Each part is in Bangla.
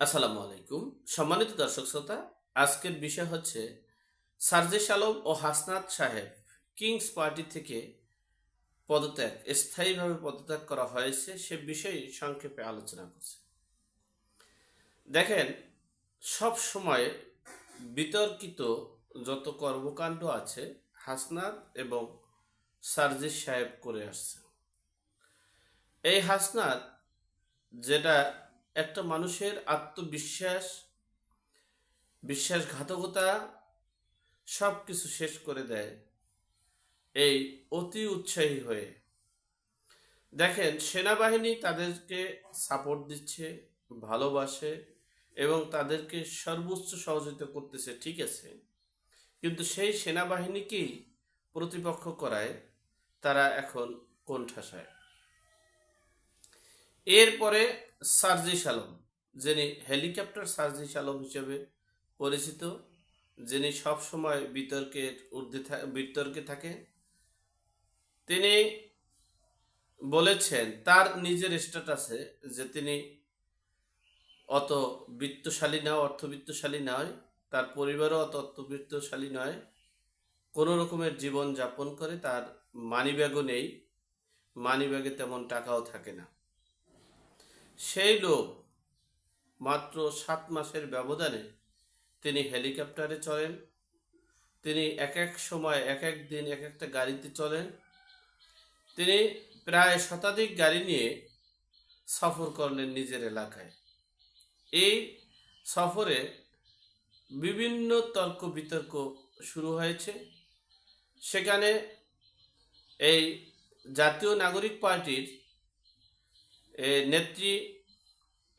আসসালামু আলাইকুম। সম্মানিত দর্শক শ্রোতা, আজকের বিষয় হচ্ছে সার্জিস আলম ও হাসনাত সাহেব কিংস পার্টি থেকে পদত্যাগ, স্থায়ীভাবে পদত্যাগ করা হয়েছে সে বিষয়ে সংক্ষেপে আলোচনা করছে। দেখেন, সব সময় বিতর্কিত যত কর্মকাণ্ড আছে, হাসনাত এবং সার্জিস সাহেব করে আসছে। এই হাসনাত যেটা একটা মানুষের আত্মবিশ্বাস, বিশ্বাসঘাতকতা সব কিছু শেষ করে দেয় এই অতি উৎসাহী হয়ে। দেখেন, সেনাবাহিনী তাদেরকে সাপোর্ট দিচ্ছে, ভালোবাসে এবং তাদেরকে সর্বোচ্চ সহযোগিতা করতেছে, ঠিক আছে। কিন্তু সেই সেনাবাহিনীকেই প্রতিপক্ষ করায় তারা এখন কোণঠাসায়। এরপরে সার্জিস আলম যিনি হেলিকপ্টার সার্জিস আলম হিসেবে পরিচিত, যিনি সবসময় বিতর্কের ঊর্ধ্বে বিতর্কে থাকে। তিনি বলেছেন, তার নিজের স্ট্যাটাসে যে তিনি অত বিত্তশালী না, অর্থবিত্তশালী নয়, তার পরিবারও অত অর্থবিত্তশালী নয়। কোনো রকমের জীবন যাপন করে তার মানিব্যাগও নেই। মানিব্যাগে তেমন টাকাও থাকে না। সেই লোক মাত্র সাত মাসের ব্যবধানে তিনি হেলিকপ্টারে চলেন। তিনি এক এক সময় এক এক দিন এক একটা গাড়িতে চলেন। তিনি প্রায় শতাধিক গাড়ি নিয়ে সফর করলেন নিজের এলাকায়। এই সফরে বিভিন্ন তর্ক বিতর্ক শুরু হয়েছে। সেখানে এই জাতীয় নাগরিক পার্টির নেত্রী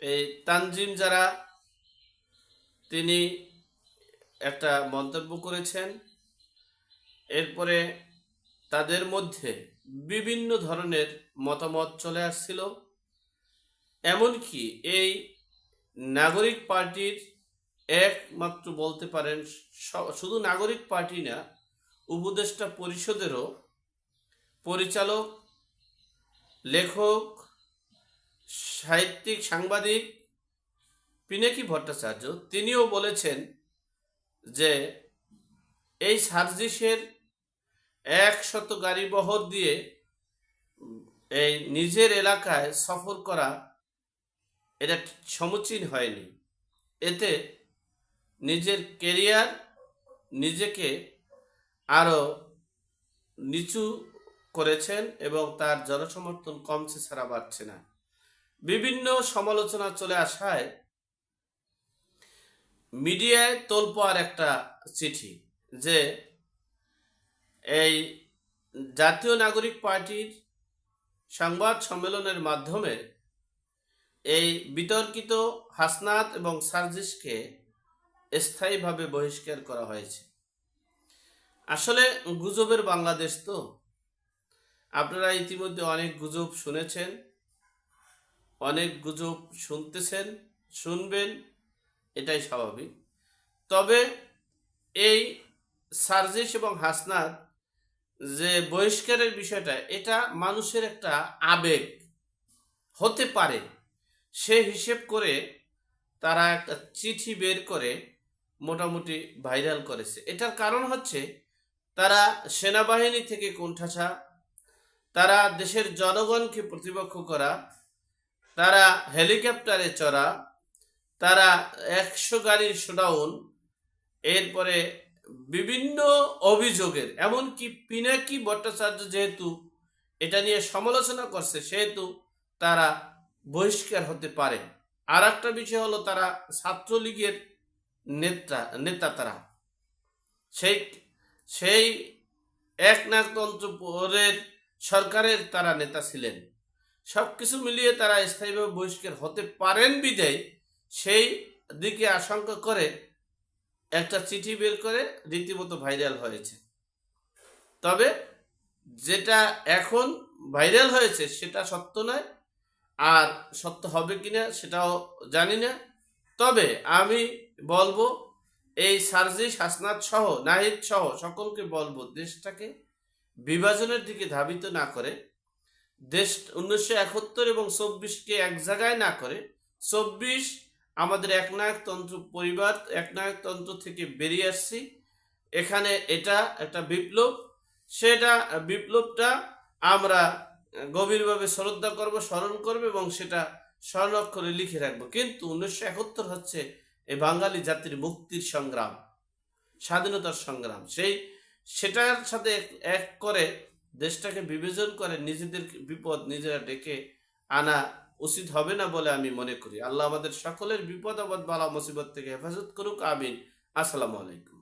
এই তানজিম যারা, তিনি একটা মন্তব্য করেছেন। এরপরে তাদের মধ্যে বিভিন্ন ধরনের মতামত চলে আসছিল। এমনকি এই নাগরিক পার্টির একমাত্র বলতে পারেন শুধু নাগরিক পার্টি না, উপদেষ্টা পরিষদেরও পরিচালক, লেখক সাহিত্যিক সাংবাদিক পিনাকি ভট্টাচার্য, তিনিও বলেছেন যে এই সার্জিসের একশত গাড়ি বহর দিয়ে এই নিজের এলাকায় সফর করা এটা সমুচীন হয়নি। এতে নিজের কেরিয়ার নিজেকে আরও নিচু করেছেন এবং তার জনসমর্থন কমছে ছাড়া বাড়ছে না। বিভিন্ন সমালোচনা চলে আসায় মিডিয়ায় তোলপাড় একটা চিঠি যে এই জাতীয় নাগরিক পার্টির সংবাদ সম্মেলনের মাধ্যমে এই বিতর্কিত হাসনাত এবং সার্জিসকে স্থায়ীভাবে বহিষ্কার করা হয়েছে। আসলে গুজবের বাংলাদেশ তো। আপনারা ইতিমধ্যে অনেক গুজব শুনেছেন। অনেক গুজব শুনতেছেন, শুনবেন, এটাই স্বাভাবিক। তবে এই সার্জিস এবং হাসনাত যে বহিষ্কারের বিষয়টা, এটা মানুষের একটা আবেগ হতে পারে। সে হিসেব করে তারা একটা চিঠি বের করে মোটামুটি ভাইরাল করেছে। এটার কারণ হচ্ছে তারা সেনাবাহিনী থেকে কোণঠাসা, তারা দেশের জনগণকে প্রতিপক্ষ করা তারা হেলিকপ্টারে চড়া, তারা একশো গাড়ির শোডাউন এরপরে বিভিন্ন অভিযোগের, এমনকি পিনাকি ভট্টাচার্য যেহেতু এটা নিয়ে সমালোচনা করছে, সেহেতু তারা বহিষ্কার হতে পারে। আর একটা বিষয় হলো তারা ছাত্রলীগের নেতা নেতা তারা। সেই সেই একনাথতন্ত্রের সরকারের তারা নেতা ছিলেন। সব কিছু মিলিয়ে তারা স্থায়ীভাবে বহিষ্কার হতে পারেন বিদায়। সেই দিকে আশঙ্কা করে একটা চিঠি বের করে রীতিমতো ভাইরাল হয়েছে। তবে যেটা এখন ভাইরাল হয়েছে সেটা সত্য নয়। আর সত্য হবে কিনা সেটাও জানি না। তবে আমি বলব, এই সার্জিস হাসনাত সহ, নাহিদ সহ সকলকে বলব, দেশটাকে বিভাজনের দিকে ধাবিত না করে দেশ উনিশশো একাত্তর এবং চব্বিশকে এক জায়গায় না করে, চব্বিশ আমাদের একনায়কতন্ত্র পরিবার, একনায়কতন্ত্র থেকে বেরিয়ে আসছি। এখানে এটা একটা বিপ্লব, সেটা বিপ্লবটা আমরা গভীরভাবে শ্রদ্ধা করব, স্মরণ করব এবং সেটা স্বর্ণাক্ষরে লিখে রাখব। কিন্তু উনিশশো একাত্তর হচ্ছে এই বাঙালি জাতির মুক্তির সংগ্রাম, স্বাধীনতার সংগ্রাম। সেই, সেটার সাথে এক করে দেশটাকে বিবেচন করে নিজেদের বিপদ নিজেরা ডেকে আনা উচিত হবে না বলে আমি মনে করি। আল্লাহ আমাদের সকলের বিপদ আপদ বালা মুসিবত থেকে হেফাজত করুক, আমিন। আসসালামু আলাইকুম।